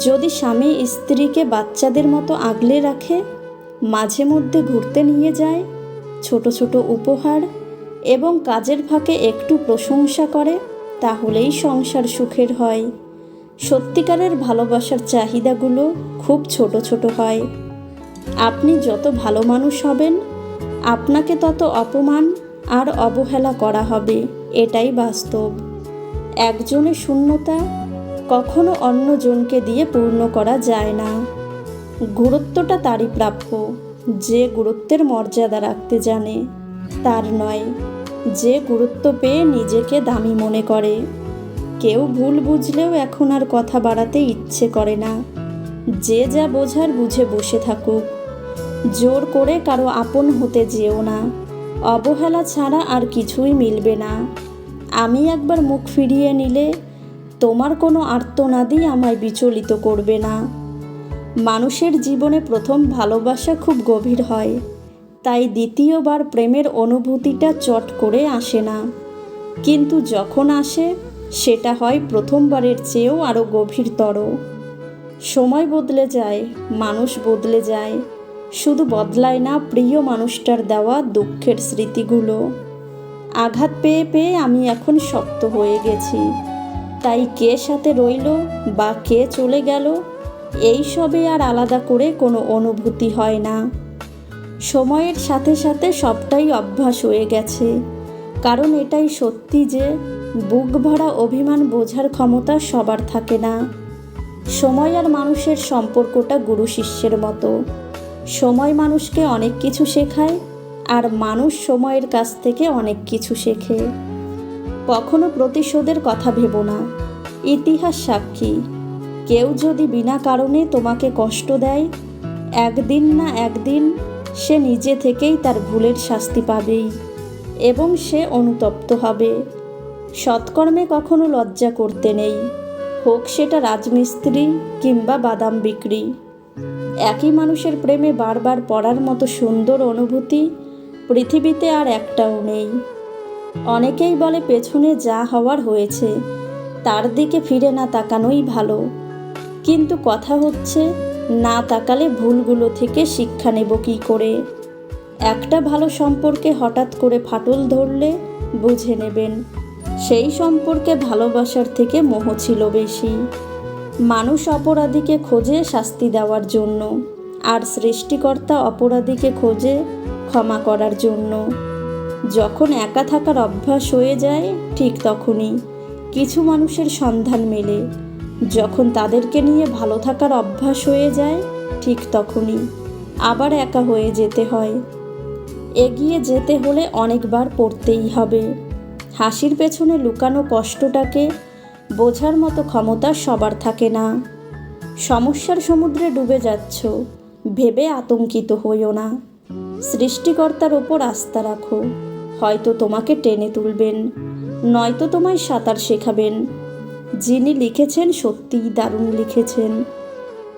যদি স্বামী স্ত্রীকে বাচ্চাদের মতো আগলে রাখে, মাঝে মধ্যে ঘুরতে নিয়ে যায়, ছোট ছোট উপহার এবং কাজের ফাঁকে একটু প্রশংসা করে, তাহলেই সংসার সুখের হয়। সত্যিকারের ভালোবাসার চাহিদাগুলো খুব ছোট ছোট হয়। আপনি যত ভালো মানুষ হবেন, আপনাকে তত অপমান আর অবহেলা করা হবে, এটাই বাস্তব। একজনের শূন্যতা কখনো অন্যজনকে দিয়ে পূর্ণ করা যায় না। গুরুত্বটা তারই প্রাপ্য। যে গুরুত্বের মর্যাদা রাখতে জানে, তার নয়, যে গুরুত্ব পেয়ে নিজেকে দামি মনে করে। কেউ ভুল বুঝলেও এখন আর কথা বাড়াতে ইচ্ছে করে না। যে যা বোঝার বুঝে বসে থাকুক। জোর করে কারও আপন হতে যেও না। অবহেলা ছাড়া আর কিছুই মিলবে না। আমি একবার মুখ ফিরিয়ে নিলে তোমার কোনো আর্তনাদই আমায় বিচলিত করবে না। মানুষের জীবনে প্রথম ভালোবাসা খুব গভীর হয়, তাই দ্বিতীয়বার প্রেমের অনুভূতিটা চট করে আসে না। কিন্তু যখন আসে, সেটা হয় প্রথমবারের চেয়েও আরও গভীরতর। সময় বদলে যায়, মানুষ বদলে যায়, শুধু বদলায় না প্রিয় মানুষটার দেওয়া দুঃখের স্মৃতিগুলো। আঘাত পেয়ে পেয়ে আমি এখন শক্ত হয়ে গেছি। তাই কে সাথে রইল বা কে চলে গেল, এই সবে আর আলাদা করে কোনো অনুভূতি হয় না। সময়ের সাথে সাথে সবটাই অভ্যাস হয়ে গেছে। কারণ এটাই সত্যি যে, বুক ভরা অভিমান বোঝার ক্ষমতা সবার থাকে না। সময় আর মানুষের সম্পর্কটা গুরু শিষ্যের মতো। সময় মানুষকে অনেক কিছু শেখায়, আর মানুষ সময়ের কাছ থেকে অনেক কিছু শেখে। কখনো প্রতিশোধের কথা ভেবো না। ইতিহাস সাক্ষী। কেউ যদি বিনা কারণে তোমাকে কষ্ট দেয়, একদিন না একদিন সে নিজে থেকেই তার ভুলের শাস্তি পাবেই এবং সে অনুতপ্ত হবে। সৎকর্মে কখনো লজ্জা করতে নেই। হোক সেটা রাজমিস্ত্রি কিংবা বাদাম বিক্রি। একই মানুষের প্রেমে বারবার পড়ার মতো সুন্দর অনুভূতি পৃথিবীতে আর একটাও নেই। অনেকেই বলে পেছনে যা হওয়ার হয়েছে, তার দিকে ফিরে না তাকানোই ভালো। কিন্তু কথা হচ্ছে, না তাকালে ভুলগুলো থেকে শিক্ষা নেব কী করে? একটা ভালো সম্পর্কে হঠাৎ করে ফাটল ধরলে বুঝে নেবেন, সেই সম্পর্কে ভালোবাসার থেকে মোহ ছিল বেশি। মানুষ অপরাধীকে খোঁজে শাস্তি দেওয়ার জন্য, আর সৃষ্টিকর্তা অপরাধীকে খোঁজে ক্ষমা করার জন্য। যখন একা থাকার অভ্যাস হয়ে যায়, ঠিক তখনই কিছু মানুষের সন্ধান মেলে। যখন তাদেরকে নিয়ে ভালো থাকার অভ্যাস হয়ে যায়, ঠিক তখনই আবার একা হয়ে যেতে হয়। এগিয়ে যেতে হলে অনেকবার পড়তেই হবে। হাসির পেছনে লুকানো কষ্টটাকে বোঝার মতো ক্ষমতা সবার থাকে না। সমস্যার সমুদ্রে ডুবে যাচ্ছ, ভেবে আতঙ্কিত হইও না। সৃষ্টিকর্তার ওপর আস্থা রাখো। হয়তো তোমাকে টেনে তুলবেন, নয়তো তোমায় সাঁতার শেখাবেন। যিনি লিখেছেন সত্যিই দারুণ লিখেছেন।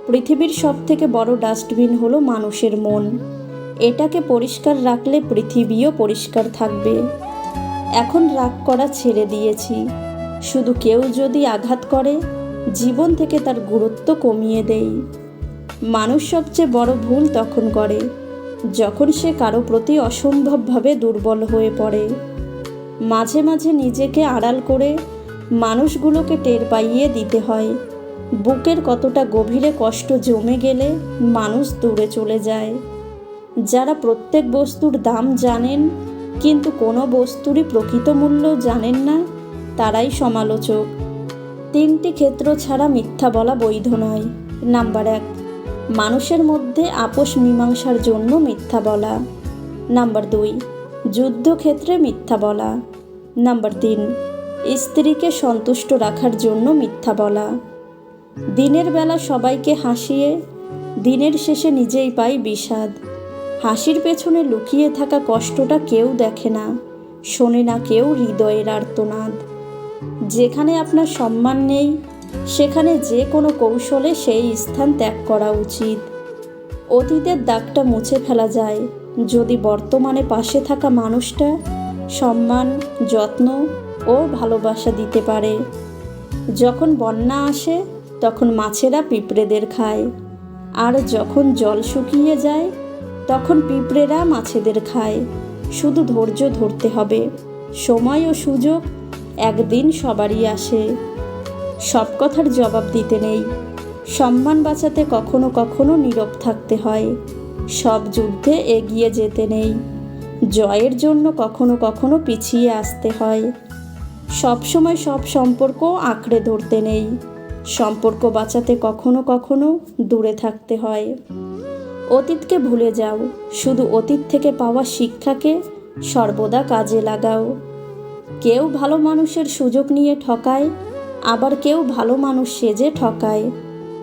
পৃথিবীর সব থেকে বড় ডাস্টবিন হলো মানুষের মন। এটাকে পরিষ্কার রাখলে পৃথিবীও পরিষ্কার থাকবে। এখন রাগ করা ছেড়ে দিয়েছি। শুধু কেউ যদি আঘাত করে, জীবন থেকে তার গুরুত্ব কমিয়ে দেই। মানুষ সবচেয়ে বড় ভুল তখন করে। যখন সে কারও প্রতি অসম্ভবভাবে দুর্বল হয়ে পড়ে। মাঝে মাঝে নিজেকে আড়াল করে মানুষগুলোকে টের পাইয়ে দিতে হয়। বুকের কতটা গভীরে কষ্ট জমে গেলে মানুষ দূরে চলে যায়। যারা প্রত্যেক বস্তুর দাম জানেন, কিন্তু কোনো বস্তুরই প্রকৃত মূল্য জানেন না, তারাই সমালোচক। তিনটি ক্ষেত্র ছাড়া মিথ্যা বলা বৈধ নয়। নাম্বার এক মানুষের মধ্যে আপোষ মীমাংসার জন্য মিথ্যা বলা। নাম্বার দুই, যুদ্ধক্ষেত্রে মিথ্যা বলা। নাম্বার তিন, স্ত্রীকে সন্তুষ্ট রাখার জন্য মিথ্যা বলা। দিনের বেলা সবাইকে হাসিয়ে, দিনের শেষে নিজেই পাই বিষাদ। হাসির পেছনে লুকিয়ে থাকা কষ্টটা কেউ দেখে না, শোনে না কেউ হৃদয়ের আর্তনাদ। যেখানে আপনার সম্মান নেই সেখানে যে কোনো কৌশলে সেই স্থান ত্যাগ করা উচিত। অতীতের দাগটা মুছে ফেলা যায়। যদি বর্তমানে পাশে থাকা মানুষটা সম্মান, যত্ন ও ভালোবাসা দিতে পারে। যখন বন্যা আসে, তখন মাছেরা পিঁপড়েদের খায়। আর যখন জল শুকিয়ে যায়, তখন পিঁপড়েরা মাছেদের খায়। শুধু ধৈর্য ধরতে হবে। সময় ও সুযোগ একদিন সবারই আসে। সব কথার জবাব দিতে নেই। সম্মান বাঁচাতে কখনো কখনো নীরব থাকতে হয়। সব যুদ্ধে এগিয়ে যেতে নেই। জয়ের জন্য কখনো কখনো পিছিয়ে আসতে হয়। সবসময় সব সম্পর্ক আঁকড়ে ধরতে নেই। সম্পর্ক বাঁচাতে কখনো কখনো দূরে থাকতে হয়। অতীতকে ভুলে যাও। শুধু অতীত থেকে পাওয়া শিক্ষাকে সর্বদা কাজে লাগাও। কেউ ভালো মানুষের সুযোগ নিয়ে ঠকায় আবার কেউ ভালো মানুষ সেজে ঠকায়।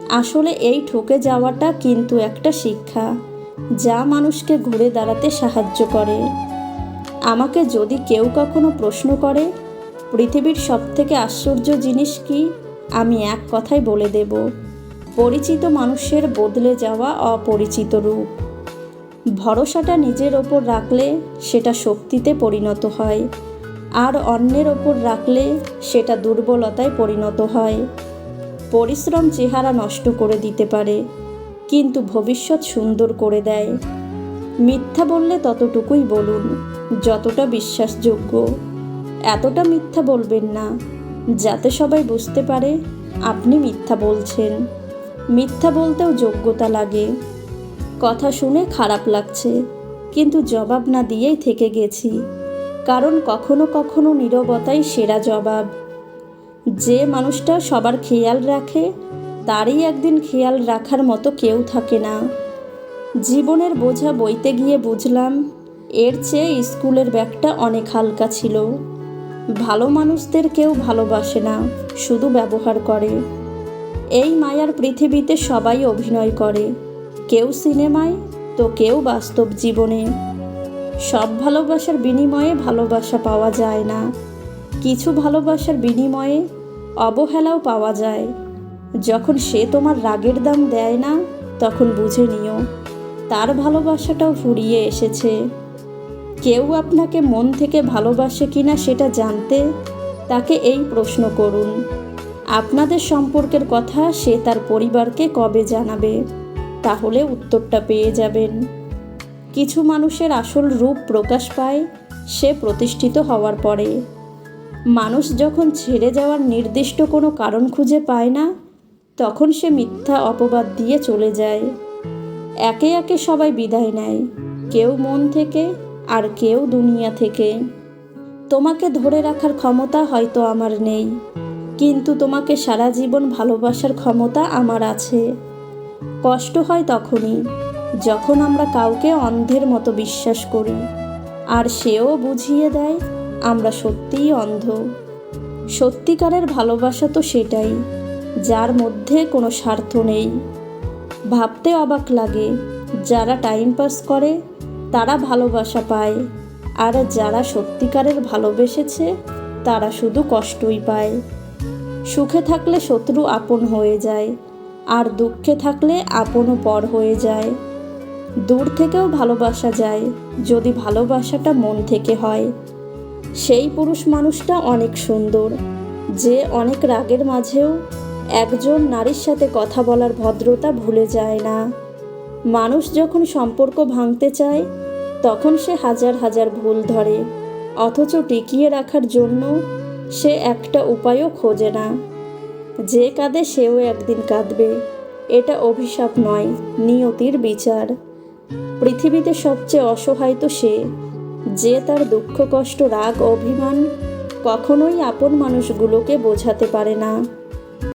আসলে এই ঠকে যাওয়াটা কিন্তু একটা শিক্ষা, যা মানুষকে ঘুরে দাঁড়াতে সাহায্য করে। আমাকে যদি কেউ কখনো প্রশ্ন করে, পৃথিবীর সবথেকে আশ্চর্য জিনিস কি? আমি এক কথায় বলে দেব, পরিচিত মানুষের বদলে যাওয়া অপরিচিত রূপ। ভরসাটা নিজের ওপর রাখলে সেটা শক্তিতে পরিণত হয়। আর অন্যের ওপর রাখলে সেটা দুর্বলতায় পরিণত হয়। পরিশ্রম চেহারা নষ্ট করে দিতে পারে, কিন্তু ভবিষ্যৎ সুন্দর করে দেয়। মিথ্যা বললে ততটুকুই বলুন, যতটা বিশ্বাসযোগ্য। এতটা মিথ্যা বলবেন না, যাতে সবাই বুঝতে পারে আপনি মিথ্যা বলছেন। মিথ্যা বলতেও যোগ্যতা লাগে। কথা শুনে খারাপ লাগছে, কিন্তু জবাব না দিয়েই থেকে গেছি। কারণ কখনো কখনো নীরবতাই সেরা জবাব। যে মানুষটা সবার খেয়াল রাখে, তারই একদিন খেয়াল রাখার মতো কেউ থাকে না। জীবনের বোঝা বইতে গিয়ে বুঝলাম, এর চেয়ে স্কুলের ব্যাগটা অনেক হালকা ছিল। ভালো মানুষদের কেউ ভালোবাসে না, শুধু ব্যবহার করে। এই মায়ার পৃথিবীতে সবাই অভিনয় করে, কেউ সিনেমায়, তো কেউ বাস্তব জীবনে। সব ভালোবাসার বিনিময়ে ভালোবাসা পাওয়া যায় না। কিছু ভালোবাসার বিনিময়ে অবহেলাও পাওয়া যায়। যখন সে তোমার রাগের দাম দেয় না, তখন বুঝে নিও, তার ভালোবাসাটাও ফুরিয়ে এসেছে। কেউ আপনাকে মন থেকে ভালোবাসে কিনা সেটা জানতে তাকে এই প্রশ্ন করুন। আপনাদের সম্পর্কের কথা সে তার পরিবারকে কবে জানাবে? তাহলে উত্তরটা পেয়ে যাবেন। কিছু মানুষের আসল রূপ প্রকাশ পায়, সে প্রতিষ্ঠিত হওয়ার পরে। মানুষ যখন ছেড়ে যাওয়ার নির্দিষ্ট কোনো কারণ খুঁজে পায় না, তখন সে মিথ্যা অপবাদ দিয়ে চলে যায়। একে একে সবাই বিদায় নেয়, কেউ মন থেকে আর কেউ দুনিয়া থেকে। তোমাকে ধরে রাখার ক্ষমতা হয়তো আমার নেই, কিন্তু তোমাকে সারা জীবন ভালোবাসার ক্ষমতা আমার আছে। কষ্ট হয় তখনই। যখন আমরা কাউকে অন্ধের মতো বিশ্বাস করি, আর সেও বুঝিয়ে দেয়, আমরা সত্যিই অন্ধ। সত্যিকারের ভালোবাসা তো সেটাই, যার মধ্যে কোনো স্বার্থ নেই। ভাবতে অবাক লাগে, যারা টাইম পাস করে, তারা ভালোবাসা পায়, আর যারা সত্যিকারের ভালোবেসেছে, তারা শুধু কষ্টই পায়। সুখে থাকলে শত্রু আপন হয়ে যায়, আর দুঃখে থাকলে আপনও পর হয়ে যায়। দূর থেকেও ভালোবাসা যায়, যদি ভালোবাসাটা মন থেকে হয়। সেই পুরুষ মানুষটা অনেক সুন্দর, যে অনেক রাগের মাঝেও একজন নারীর সাথে কথা বলার ভদ্রতা ভুলে যায় না। মানুষ যখন সম্পর্ক ভাঙতে চায়, তখন সে হাজার হাজার ভুল ধরে, অথচ টিকিয়ে রাখার জন্য সে একটা উপায়ও খোঁজে না। যে কাঁদে সেও একদিন কাঁদবে, এটা অভিশাপ নয়, নিয়তির বিচার। পৃথিবীতে সবচেয়ে অসহায় তো সে, যে তার দুঃখ, কষ্ট, রাগ, অভিমান কখনোই আপন মানুষগুলোকে বোঝাতে পারে না।